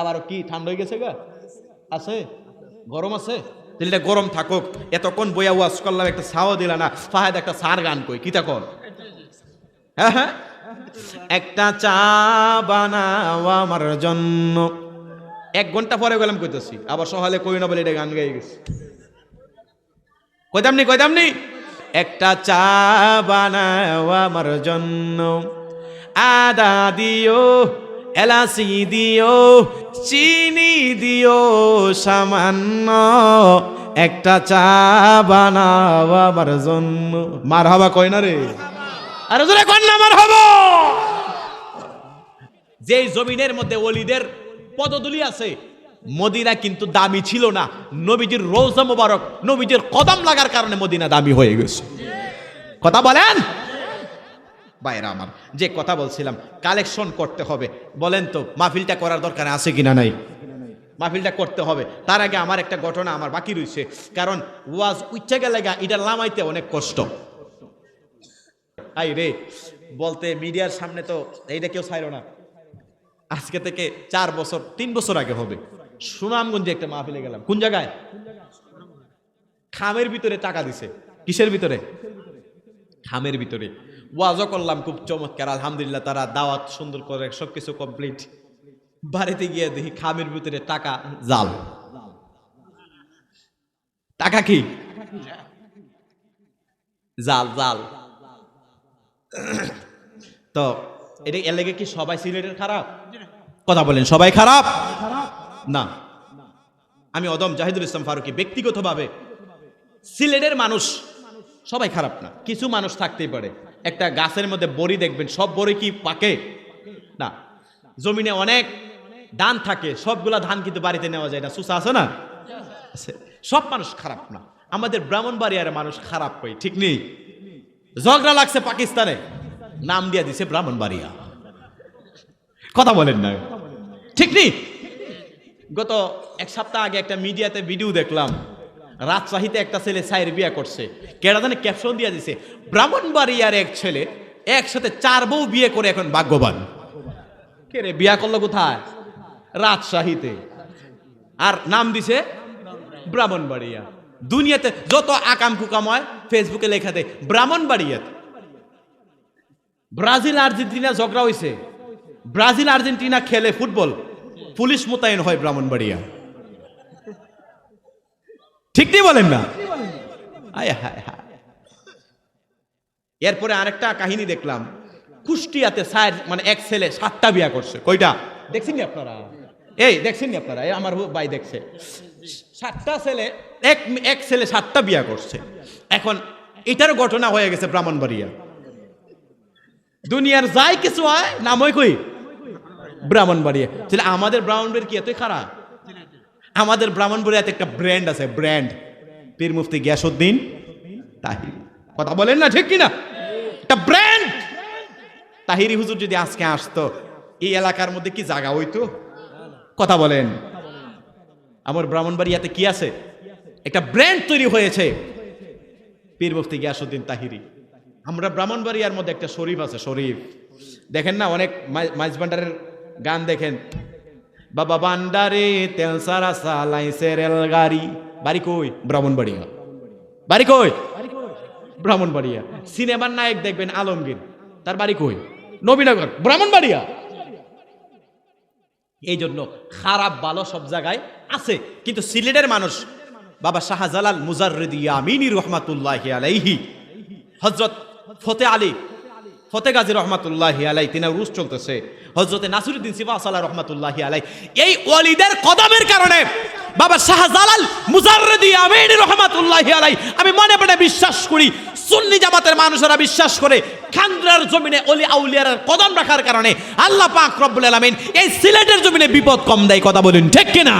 আবারও কি, ঠান্ডা হয়ে গেছে গা? আছে? গরম আছে? দিলটা গরম থাকুক। এতক্ষণ বইয়া ওয়াজ করলাম, একটা ছাও দিলা না। ফাহাদ, একটা সার গান কই, কি তখন হ্যাঁ হ্যাঁ? একটা চা বানাও আমার জন্য। এক ঘণ্টা পরে গেলাম কইতেছি। আবার সকালে কই না বলে এটা গান গাই গেছি। কইতাম নি কইতাম নি? একটা চা বানাও আমার জন্য। আদা দিও এলাচি দিও চিনি দিও, সামান্য একটা চা বানাও আমার জন্য। মার হবা কই না রে? আরে জোরে কন না মার হব যেই জমিনের মধ্যে অলিদের পদদুলি আছে, মদিনা কিন্তু দামি ছিল না। নবীজির রোজা মোবারক, নবীজির কদম লাগার কারণে মদিনা দামি হয়ে গেছে। কথা বলেন? বাইরা আমার, যে কথা বলছিলাম, কালেকশন করতে হবে। বলেন তো, মাহফিলটা করার দরকার আছে কিনা নাই? মাহফিলটা করতে হবে। তার আগে আমার একটা ঘটনা আমার বাকি রয়েছে কারণ ওয়াজ উচ্চা গেলে গা, এটা লামাইতে অনেক কষ্ট। আই রে বলতে মিডিয়ার সামনে তো এইটা কেউ ছাইল না। আজকে থেকে চার বছর, তিন বছর আগে হবে। সুনামগঞ্জে একটা মাহফিলে গেলাম। কোন জায়গায়? খামের ভিতরে টাকা দিছে। কিসের ভিতরে? খামের ভিতরে। ওয়াজও করলাম, খুব চমৎকার, আলহামদুলিল্লাহ তারা দাওয়াত সুন্দর করে সবকিছু কমপ্লিট বাড়িতে গিয়ে দেখি খামের ভিতরে টাকা, জাল। টাকা কি? জাল জাল। তো, এটা এর লেগে কি সবাই সিলেটের খারাপ? কথা বলেন, সবাই খারাপ? না। আমি অদম জাহিদুল ইসলাম ফারুকি, ব্যক্তিগতভাবে সিলেটের মানুষ, সবাই খারাপ না, কিছু মানুষ থাকতেই পারে। একটা গাছের মধ্যে বড়ি দেখবেন, সব বড়ি কি পাকে? না। জমিনে অনেক ধান থাকে, সবগুলা ধান কিন্তু বাড়িতে নেওয়া যায় না। সুসা আছে না? সব মানুষ খারাপ না। আমাদের ব্রাহ্মণ ব্রাহ্মণবাড়িয়ার মানুষ খারাপ কই, ঠিক নেই? ঝগড়া লাগছে পাকিস্তানে। নাম দিয়া দিছে ব্রাহ্মণবাড়িয়া। কথা বলেন না। ঠিক নেই? গত এক সপ্তাহ আগে একটা মিডিয়াতে ভিডিও দেখলাম। রাজশাহীতে একটা ছেলে সাইর বিয়া করছে। কেডা জানে ক্যাপশন দিয়া দিছে, ব্রাহ্মণবাড়িয়ার এক ছেলে একসাথে চার বউ বিয়ে করে এখন ভাগ্যবান। কে রে, বিয়া করল কোথায়? রাজশাহীতে। আর নাম দিছে, ব্রাহ্মণবাড়িয়া। দুনিয়াতে যত আকাম কুকাম হয় ফেসবুকে লেখা দেয় ব্রাহ্মণবাড়িয়াতে ব্রাজিল আর্জেন্টিনা ঝগড়া হয়েছে ব্রাজিল আর্জেন্টিনা খেলে ফুটবল, পুলিশ মোতায়েন হয় ব্রাহ্মণবাড়িয়া। ঠিক নেই বলেন না। আয় হায় হায়। এরপরে আরেকটা কাহিনী দেখলাম। কুষ্টিয়াতে সার মানে এক ছেলে সাতটা বিয়া করছে। কয়টা? দেখছেন নি আপনারা? এই, দেখছেন নি আপনারা? এই আমার ভাই দেখছে। সাতটা ছেলে, এক এক ছেলে সাতটা বিয়া করছে। এখন এটারও ঘটনা হয়ে গেছে ব্রাহ্মণবাড়িয়া। দুনিয়ার যাই কিছু হয়, নামই কই? ব্রাহ্মণবাড়িয়া। তাহলে আমাদের ব্রাহ্মণবাড়ির কি এতই খারাপ? আমাদের ব্রাহ্মণবাড়িয়াতে একটা ব্র্যান্ড আছে ব্র্যান্ড পীর মুফতি গিয়াসুদ্দিন তাহির। কথা বলেন না, ঠিক কিনা? একটা ব্র্যান্ড তাহিরি হুজুর যদি আজকে আসতো, এই এলাকার মধ্যে কি জায়গা হইতো? কথা বলেন। আমার ব্রাহ্মণবাড়িয়াতে কি আছে? একটা ব্র্যান্ড তৈরি হয়েছে, পীর মুফতি গিয়াসুদ্দিন তাহিরি। আমরা ব্রাহ্মণবাড়িয়ার মধ্যে একটা শরীফ আছে, শরীফ। দেখেন না, অনেক মাই- মাইজ ভান্ডারের গান দেখেন। বাবা বান্ডারে তেল সারা সালাইছে রেলগাড়ি। বাড়ি কই? ব্রাহ্মণবাড়িয়া। বাড়ি কই? ব্রাহ্মণবাড়িয়া। সিনেমার নায়ক দেখবেন আলমগীর। তার বাড়ি কই? নবীনগর। ব্রাহ্মণবাড়িয়া। এই জন্য খারাপ, ভালো সব জায়গায় আছে, কিন্তু সিলেটের মানুষ, বাবা শাহজালাল মুজাররিদি আমিনী রহমাতুল্লাহ আলাইহি হজরত ফতে আলী ফতে গাজী রহমাতুল্লাহ আলাই তিনার রুশ চলতেছে। হজরতে নাসিরুদ্দিন সিফা সাল্লাহ রহমাতুল্লাহ আলাই এই ওয়ালিদের কদমের কারণে বাবা শাহজালাল মুজাররিদি আমিনী রহমাতুল্লাহ আলাই আমি মনে মনে বিশ্বাস করি, সুন্নি জামাতের মানুষেরা বিশ্বাস করে খান্দ্রার জমিনে অলি আউলিয়ার কদম রাখার কারণে আল্লাহ পাক রব্বুল আলামিন এই সিলেটের জমিনে বিপদ কম দেয়, কথা বলুন ঠিক কিনা?